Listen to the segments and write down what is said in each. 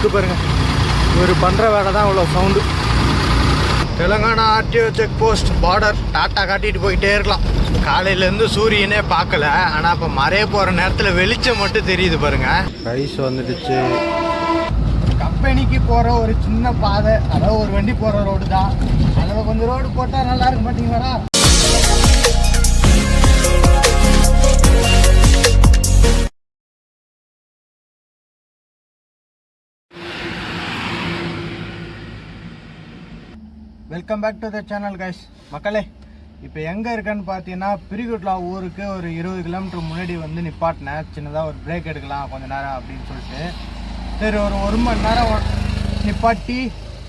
இருக்குது பாருங்க. இவர் பண்ணுற வேலை தான் இவ்வளோ sound Telangana RTO check post border tata காட்டிட்டு போயிட்டே இருக்கலாம். காலையிலேருந்து சூரியனே பார்க்கல. ஆனால் இப்போ மறைய போகிற நேரத்தில் வெளிச்சம் மட்டும் தெரியுது பாருங்க. ரைஸ் வந்துடுச்சு. கம்பெனிக்கு போகிற ஒரு சின்ன பாதை அதாவது ஒரு வண்டி போகிற ரோடு தான். அதில் கொஞ்சம் ரோடு போட்டால் நல்லா இருக்கும் பார்த்தீங்களா welcome back to the channel guys மக்களே இப்போ எங்கே இருக்கேன்னு பார்த்தீங்கன்னா பிரிகுட்லா ஊருக்கு ஒரு இருபது கிலோமீட்டர் முன்னாடி வந்து நிப்பாட்டினேன். சின்னதாக ஒரு பிரேக் எடுக்கலாம் கொஞ்ச நேரம் அப்படின்னு சொல்லிட்டு. சரி ஒரு ஒரு மணி நேரம் நிப்பாட்டி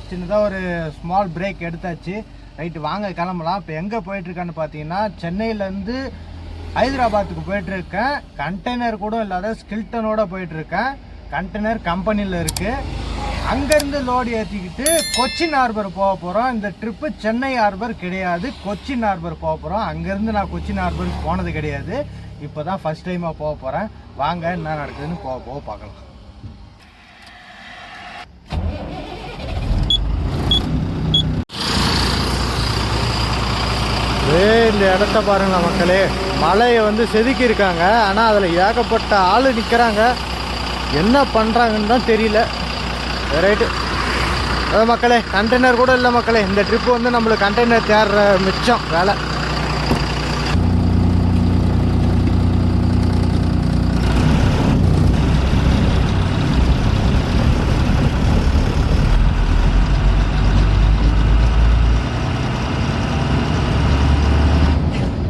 சின்னதாக ஒரு ஸ்மால் பிரேக் எடுத்தாச்சு. ரைட்டு வாங்க கிளம்பலாம். இப்போ எங்கே போயிட்டுருக்கேன்னு பார்த்தீங்கன்னா சென்னையிலேருந்து ஹைதராபாத்துக்கு போயிட்டுருக்கேன். கண்டெய்னர் கூட இல்லாத ஸ்கில்டனோட போயிட்டுருக்கேன். கண்டெய்னர் கம்பெனியில் இருக்குது அங்கேருந்து லோடு ஏற்றிக்கிட்டு கொச்சின் ஹார்பர் போக போகிறோம் இந்த ட்ரிப்பு சென்னை ஹார்பர் கிடையாது. கொச்சின் ஹார்பர் போக போகிறோம் அங்கேருந்து நான் கொச்சின் ஹார்பருக்கு போனது கிடையாது. இப்போ தான் ஃபஸ்ட் டைமாக போக போகிறேன் வாங்க என்ன நடக்குதுன்னு போக போக பார்க்கலாம். ஏ இந்த இடத்த பாருங்களா மக்களே. மலையை வந்து செதுக்கி இருக்காங்க ஆனால் அதில் ஏகப்பட்ட ஆள் நிற்கிறாங்க என்ன பண்ணுறாங்கன்னு தான் தெரியல. ரைட்டு அதான் மக்களே கண்டெய்னர் கூட இல்லை மக்களே. இந்த ட்ரிப்பு வந்து நம்மளுக்கு கண்டெய்னர் தேடுற மிச்சம் வேலை.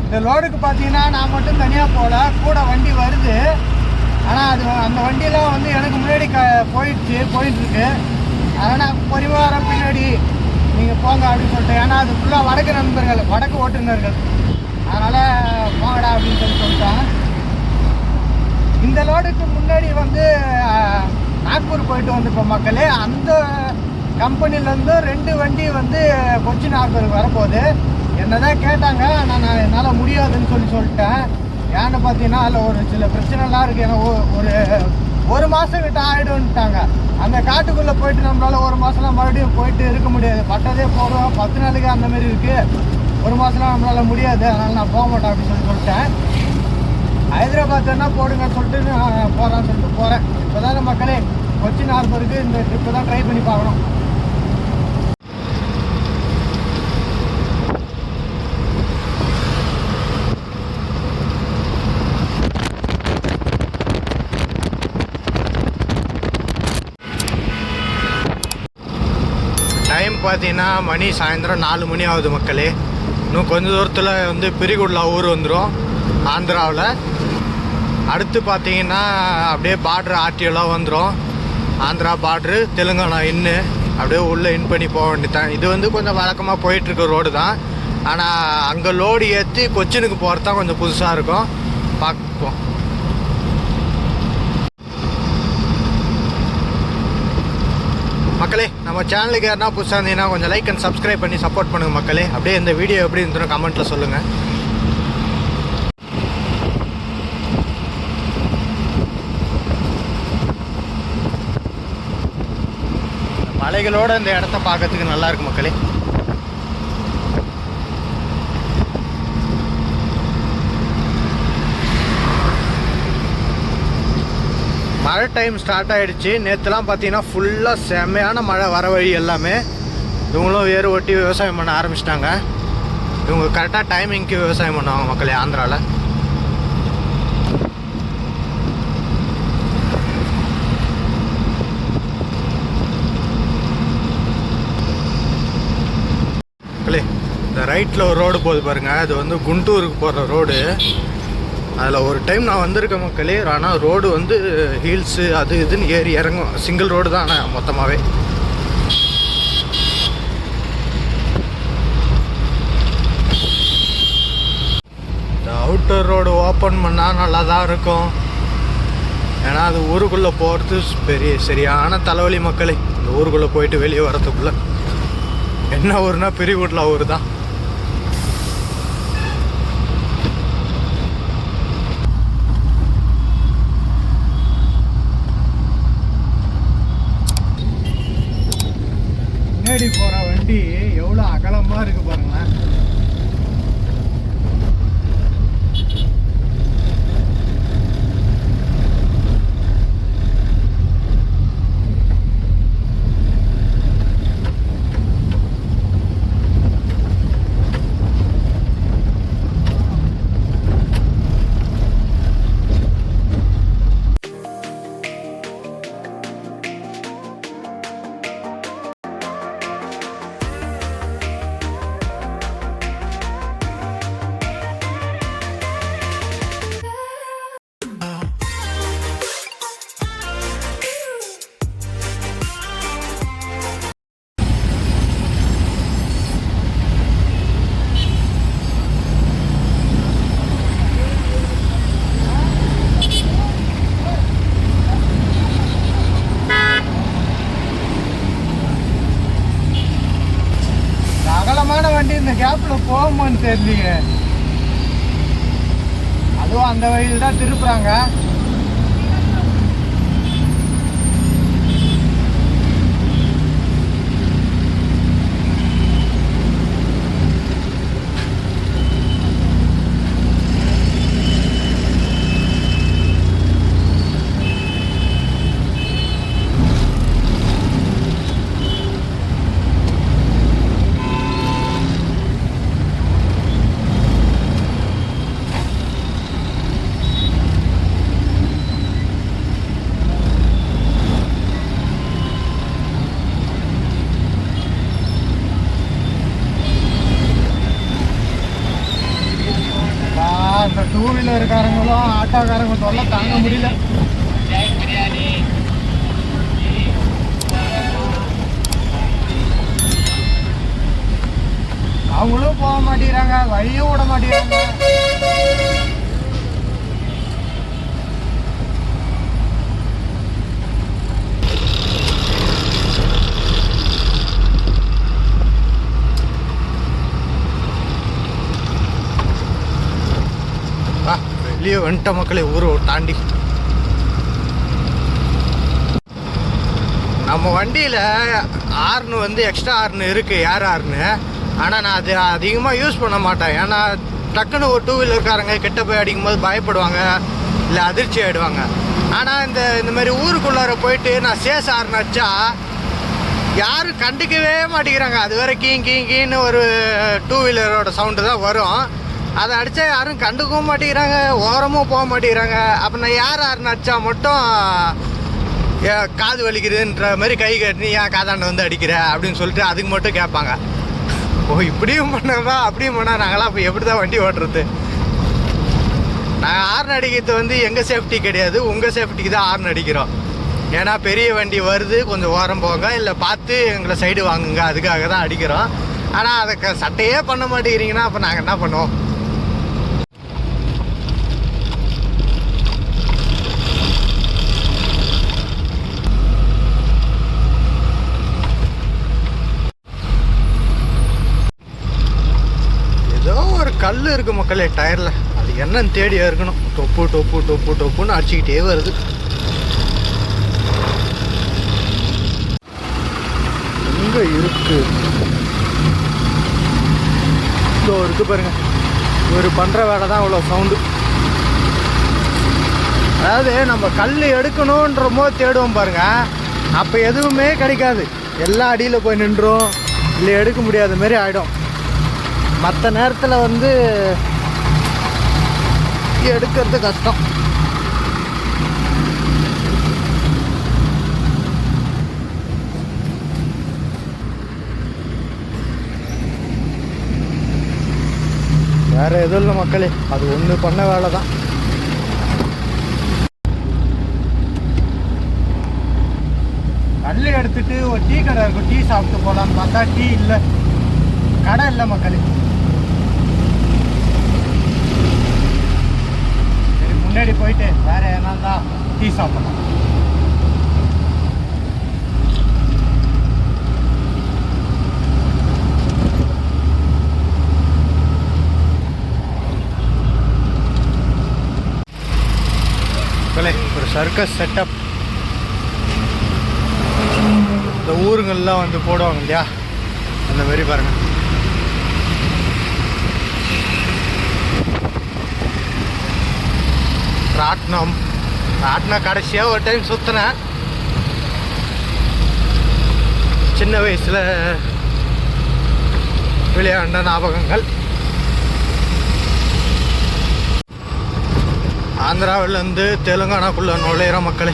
இந்த லோடுக்கு பார்த்தீங்கன்னா நான் மட்டும் தனியாக போகல கூட வண்டி வருது. ஆனால் அது அந்த வண்டியெல்லாம் வந்து எனக்கு முன்னாடி க போயிடுச்சு போயிட்டுருக்கு. அதனால் பரிவாரம் பின்னாடி நீங்கள் போங்க அப்படின்னு சொல்லிட்டு ஏன்னா அது ஃபுல்லாக வடக்கு நண்பர்கள் வடக்கு ஓட்டுநர்கள். அதனால் போங்கடா அப்படின்னு சொல்லி சொல்லிட்டேன் இந்த லோடுக்கு முன்னாடி வந்து நாக்பூர் போயிட்டு வந்திருப்போம் மக்களே. அந்த கம்பெனிலேருந்து ரெண்டு வண்டி வந்து கொச்சி நாக்பூருக்கு வரப்போகுது. என்னதான் கேட்டாங்க ஆனால் நான் என்னால் முடியாதுன்னு சொல்லி சொல்லிட்டேன். ஏன்னு பார்த்தீங்கன்னா அதில் ஒரு சில பிரச்சனைலாம் இருக்குது ஏன்னா ஒரு ஒரு மாதம் கிட்ட ஆகிடும்ட்டாங்க அந்த காட்டுக்குள்ளே போயிட்டு நம்மளால ஒரு மாதம்லாம் மறுபடியும் போயிட்டு இருக்க முடியாது. பட்டதே போகிறோம் பத்து நாளைக்கு அந்த மாதிரி இருக்குது ஒரு மாதம்லாம் நம்மளால முடியாது. அதனால் நான் போக மாட்டேன் அப்படின்னு சொல்லி சொல்லிட்டேன். ஹைதராபாத் என்ன போடுங்க சொல்லிட்டு நான் போகிறேன்னு சொல்லிட்டு போகிறேன் இப்போ தான் மக்களே கொச்சின் ஹார்பருக்கு இந்த ட்ரிப்பு தான் ட்ரை பண்ணி பார்க்கணும் டைம் பார்த்தீங்கன்னா மணி சாயந்தரம் நாலு மணி ஆகுது மக்களே. இன்னும் கொஞ்ச தூரத்தில் வந்து பெரிகுட்லா ஊர் வந்துடும் ஆந்திராவில். அடுத்து பார்த்தீங்கன்னா அப்படியே பார்ட்ரு ஆர்டிஓலாம் வந்துடும் ஆந்திரா பார்ட்ரு தெலுங்கானா இன்னு அப்படியே உள்ளே இன் பண்ணி போக வேண்டியதான் இது வந்து கொஞ்சம் வழக்கமாக போயிட்டுருக்க ரோடு தான். ஆனால் அங்கே லோடு ஏற்றி கொச்சினுக்கு போகிறது தான் கொஞ்சம் புதுசாக இருக்கும். பார்ப்போம். மக்களே நம்ம சேனலுக்கு யாருனா புதுசாக இருந்தீங்கன்னா கொஞ்சம் லைக் அண்ட் சப்ஸ்கிரைப் பண்ணி சப்போர்ட் பண்ணுங்கள் மக்களே. அப்படியே இந்த வீடியோ எப்படி இருந்தோம் கமெண்ட்டில் சொல்லுங்கள் மலைகளோட இந்த இடத்த பார்க்கறதுக்கு நல்லாயிருக்கு மக்களே. மழை டைம் ஸ்டார்ட் ஆகிடுச்சு நேற்றுலாம் பார்த்தீங்கன்னா ஃபுல்லாக செம்மையான மழை வர வழி எல்லாமே. இவங்களும் வேறு ஓட்டி விவசாயம் பண்ண ஆரம்பிச்சிட்டாங்க. இவங்க கரெக்டாக டைமிங்க்கு விவசாயம் பண்ணுவாங்க மக்களே ஆந்திராவில் மக்களே இந்த ரைட்டில் ஒரு ரோடு போகுது பாருங்கள் அது வந்து குண்டூருக்கு போகிற ரோடு அதில் ஒரு டைம் நான் வந்திருக்க மக்களே ஆனால் ரோடு வந்து ஹீல்ஸு அது இதுன்னு ஏறி இறங்கும். சிங்கிள் ரோடு தான் ஆனால் மொத்தமாகவே இந்த அவுட்டர் ரோடு ஓப்பன் பண்ணால் நல்லா தான் இருக்கும். ஏன்னா அது ஊருக்குள்ளே போகிறது பெரிய சரியான தலைவலி மக்களே. இந்த ஊருக்குள்ளே போயிட்டு வெளியே வரதுக்குள்ளே என்ன ஊருனா பெரிய வீட்டில் ஊர் தான். முன்னாடி போற வண்டி எவ்வளோ அகலமா இருக்கு பாருங்களேன். அந்த வழியில் தான் திருப்புறாங்க ஆ, இந்த டூ வீலர்காரங்களும் ஆட்டோக்காரங்களும் தொல்லை தாங்க முடியல. அவங்களும் போக மாட்டேங்கிறாங்க வழியும் விட மாட்டேங்கிறாங்க. வெளியே வந்துட்ட மக்களே ஊரை தாண்டி. நம்ம வண்டியில் ஆர்னு வந்து எக்ஸ்ட்ரா ஆர்னு இருக்குது ஏர் ஆர்னு ஆனால் நான் அது அதிகமாக யூஸ் பண்ண மாட்டேன். ஏன்னா டக்குன்னு ஒரு டூ வீலர்காரங்க கிட்ட போய் அடிக்கும்போது பயப்படுவாங்க இல்லை அதிர்ச்சி ஆகிடுவாங்க ஆனால் இந்த இந்த மாதிரி ஊருக்குள்ளார போயிட்டு நான் சேஸ் ஆர்னு அடிச்சா யாரும் கண்டுக்கவே மாட்டேங்கிறாங்க. அது வரை கீங் கீங்கின்னு ஒரு டூ வீலரோட சவுண்டு தான் வரும். அதை அடித்தா யாரும் கண்டுக்கவும் மாட்டேங்கிறாங்க ஓரமும் போக மாட்டேங்கிறாங்க. அப்போ நான் யார் யாருன்னு அடித்தா மட்டும் ஏ, காது வலிக்குதுன்ற மாதிரி கை கட்டி ஏன் காதாண்ட வந்து அடிக்கிற? அப்படின்னு சொல்லிட்டு அதுக்கு மட்டும் கேட்பாங்க. ஓ இப்படியும் பண்ணாமா அப்படியும் பண்ணா நாங்களாம் அப்போ எப்படி தான் வண்டி ஓட்டுறது? நாங்கள் ஹார்ன் அடிக்கிறது வந்து எங்கள் சேஃப்டி கிடையாது. உங்கள் சேஃப்டிக்கு தான் ஹார்ன் அடிக்கிறோம் ஏன்னா பெரிய வண்டி வருது. கொஞ்சம் ஓரம் போங்க. இல்லை பார்த்து எங்களை சைடு வாங்குங்க. அதுக்காக தான் அடிக்கிறோம். ஆனால் அதை க- சட்டையே பண்ண மாட்டேங்கிறீங்கன்னா அப்போ நாங்கள் என்ன பண்ணுவோம்? ஒரு கல் இருக்கு மக்களே டயரில். அது என்னன்னு தேடி இருக்கணும் டொப்பு டொப்பு டொப்பு டொப்புன்னு அடிச்சுக்கிட்டே வருது. எங்கே இருக்கு? இதோ இருக்கு பாருங்க. இவர் பண்ற வேலை தான் இவ்வளோ சவுண்டு அதாவது நம்ம கல் எடுக்கணுன்றமோ போது தேடுவோம் பாருங்க. அப்போ எதுவுமே கிடைக்காது. எல்லா அடியில் போய் நின்றோம். இல்லை எடுக்க முடியாத மாதிரி ஆகிடும் மற்ற நேரத்தில் வந்து எடுக்கிறது கஷ்டம். வேற எதுவும் இல்லை மக்களே அது ஒன்று பண்ண வேலை தான் கல் எடுத்துட்டு ஒரு டீ கடை இருக்கும் டீ சாப்பிட்டு போகலான்னு பார்த்தா டீ இல்லை. கடை இல்லை மக்களே சரி முன்னாடி போயிட்டு வேற என்ன டீ சாப்பிடலாம் ஒரு சர்க்கஸ் செட்டப் இந்த ஊருங்கள்லாம் வந்து போடுவாங்க இல்லையா? அந்த மாதிரி பாருங்கள் ராட்னம் ராட்னம் கடைசியாக ஒரு டைம் சுற்றினேன் சின்ன வயசில் விளையாண்ட ஞாபகங்கள் ஆந்திராவிலேருந்து தெலுங்கானாக்குள்ள நுழையிற மக்களை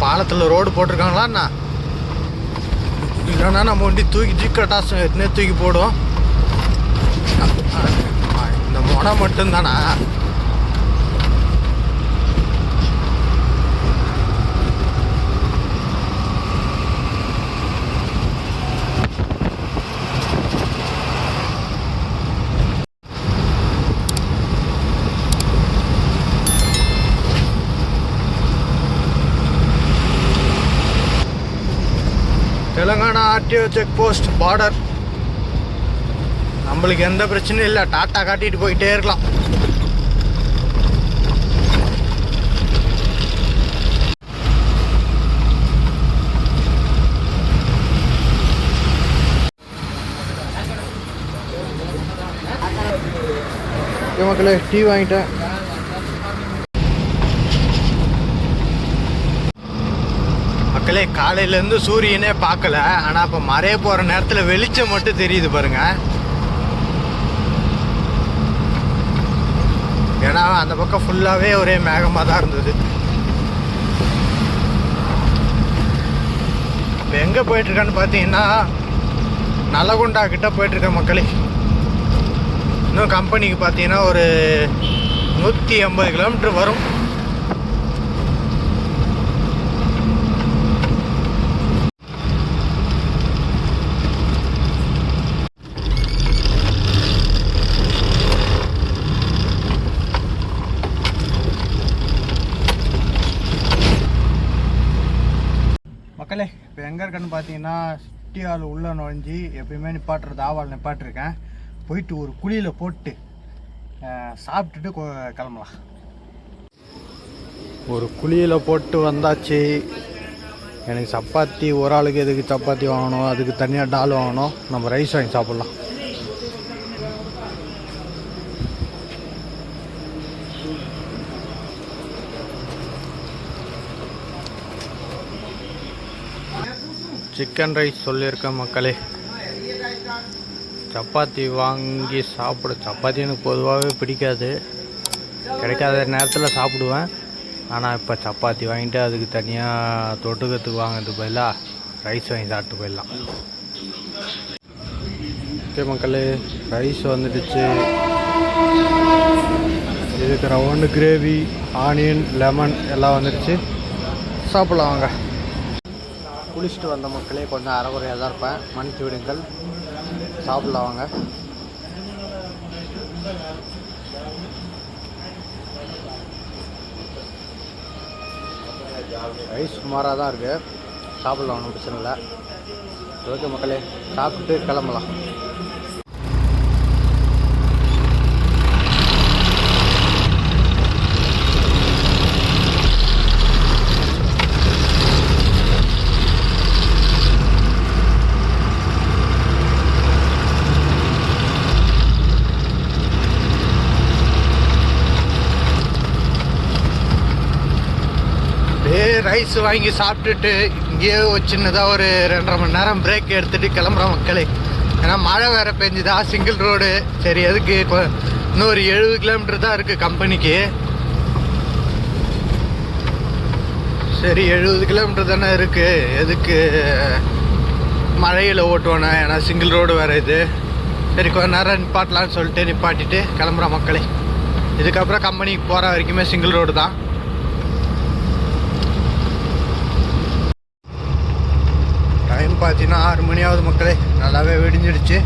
பாலத்தில் ரோடு போட்டிருக்காங்களாண்ணா இல்லைன்னா நம்ம வண்டி தூக்கி ஜிக்கட்டாசம் எத்தனையே தூக்கி போடும் இந்த முனை மட்டும்தானா Telangana RTO check post border நம்மளுக்கு எந்த பிரச்சனையும் இல்லை. டாட்டா காட்டிட்டு போயிட்டே இருக்கலாம். ஓகே மக்களே டீ வாங்கிட்டேன். மக்களே காலையிலேருந்து சூரியனே பார்க்கல. ஆனால் இப்போ மறைய போகிற நேரத்தில் வெளிச்சம் மட்டும் தெரியுது பாருங்க. ஏன்னா அந்த பக்கம் ஃபுல்லாகவே ஒரே மேகமாக தான் இருந்தது. இப்போ எங்கே போயிட்டுருக்கான்னு பார்த்தீங்கன்னா நலகுண்டா கிட்டே போயிட்டுருக்கேன் மக்களே. இன்னும் கம்பெனிக்கு பார்த்தீங்கன்னா ஒரு நூற்றி ஐம்பது கிலோமீட்டர் வரும் மக்களே இப்போ எங்கே இருக்கேன்னு பார்த்தீங்கன்னா சிட்டியால் உள்ளே நுழைஞ்சி எப்பயுமே நிப்பாட்டுறது ஆவால் நிப்பாட்டிருக்கேன். போயிட்டு ஒரு குழியில் போட்டு சாப்பிட்டுட்டு கிளம்பலாம். ஒரு குழியில் போட்டு வந்தாச்சு. எனக்கு சப்பாத்தி ஒரு ஆளுக்கு எதுக்கு சப்பாத்தி வாங்கணும் அதுக்கு தனியாக டால் வாங்கணும் நம்ம ரைஸ் வாங்கி சாப்பிட்லாம். சிக்கன் ரைஸ் சொல்லியிருக்கேன் மக்களே. சப்பாத்தி வாங்கி சாப்பிட சப்பாத்தி எனக்கு பொதுவாகவே பிடிக்காது. கிடைக்காத நேரத்தில் சாப்பிடுவேன். ஆனால் இப்போ சப்பாத்தி வாங்கிட்டு அதுக்கு தனியாக தொட்டுக்கத்துக்கு வாங்கிறதுக்கு பதிலாக ரைஸ் வாங்கி சாப்பிட்டு போயிடலாம். ஓகே மக்களே ரைஸ் வந்துடுச்சு. இதுக்கு ரவுண்டு கிரேவி ஆனியன் லெமன் எல்லாம் வந்துடுச்சு. சாப்பிடலாம் வாங்க. குளிச்சுட்டு வந்த மக்களே கொஞ்சம் அறகுறையாக தான் இருப்பேன். மன்னித்து விடுங்கள் சாப்பிடலாம் வாங்க. ரைஸ் சுமாராக தான் இருக்குது சாப்பிடலாம் ஒன்றும் பிரச்சனை இல்லை. ஓகே மக்களே சாப்பிட்டு கிளம்பலாம் அப்படியே ரைஸ் வாங்கி சாப்பிட்டுட்டு இங்கேயே ஒரு சின்னதாக ஒரு ரெண்டரை மணி நேரம் பிரேக் எடுத்துகிட்டு கிளம்புறோம் மக்களே. ஏன்னா மழை வேறு பெஞ்சுதா சிங்கிள் ரோடு சரி எதுக்கு? இன்னொரு எழுபது கிலோமீட்டர் தான் இருக்குது கம்பெனிக்கு சரி எழுபது கிலோமீட்டர் தானே இருக்குது எதுக்கு? மழையில் ஓட்டுவானே ஏன்னா சிங்கிள் ரோடு வேறு இது. சரி கொஞ்ச நேரம் நிப்பாட்டலான்னு சொல்லிட்டு நிப்பாட்டிட்டு கிளம்புறோம் மக்களே. இதுக்கப்புறம் கம்பெனிக்கு போகிற வரைக்குமே சிங்கிள் ரோடு தான் டைம் பார்த்தீங்கன்னா ஆறு மணியாவது மக்களே நல்லாவே விடிஞ்சிடுச்சு.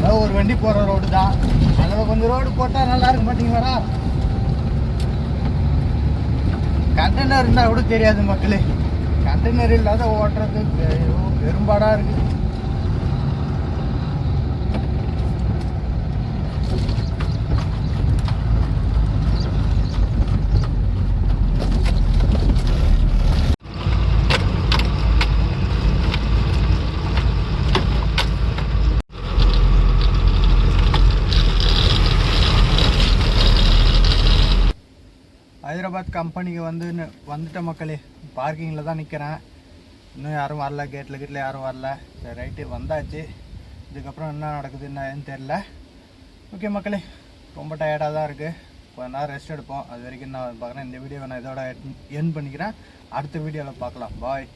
அதாவது ஒரு வண்டி போகிற ரோடு தான். அதில் கொஞ்சம் ரோடு போட்டால் நல்லா இருக்கும் பார்த்தீங்களா கண்டெய்னர் இருந்தால் கூட தெரியாது மக்களே. கண்டெய்னர் இல்லாத ஓட்டுறது பெரும்பாடாக இருக்குது ஹைதராபாத் கம்பெனிக்கு வந்து வந்துட்ட மக்களே. பார்க்கிங்கில் தான் நிற்கிறேன் இன்னும் யாரும் வரல. கேட்டில் கீட்டில் யாரும் வரல. சரி ரைட்டு வந்தாச்சு. இதுக்கப்புறம் என்ன நடக்குது என்னன்னு தெரில ஓகே மக்களே. ரொம்ப டயர்டாக தான் இருக்குது கொஞ்ச நேரம் ரெஸ்ட் எடுப்போம். அது வரைக்கும் நான் பார்க்குறேன் இந்த வீடியோவை நான் இதோட என் பண்ணிக்கிறேன். அடுத்த வீடியோவில் பார்க்கலாம். பாய்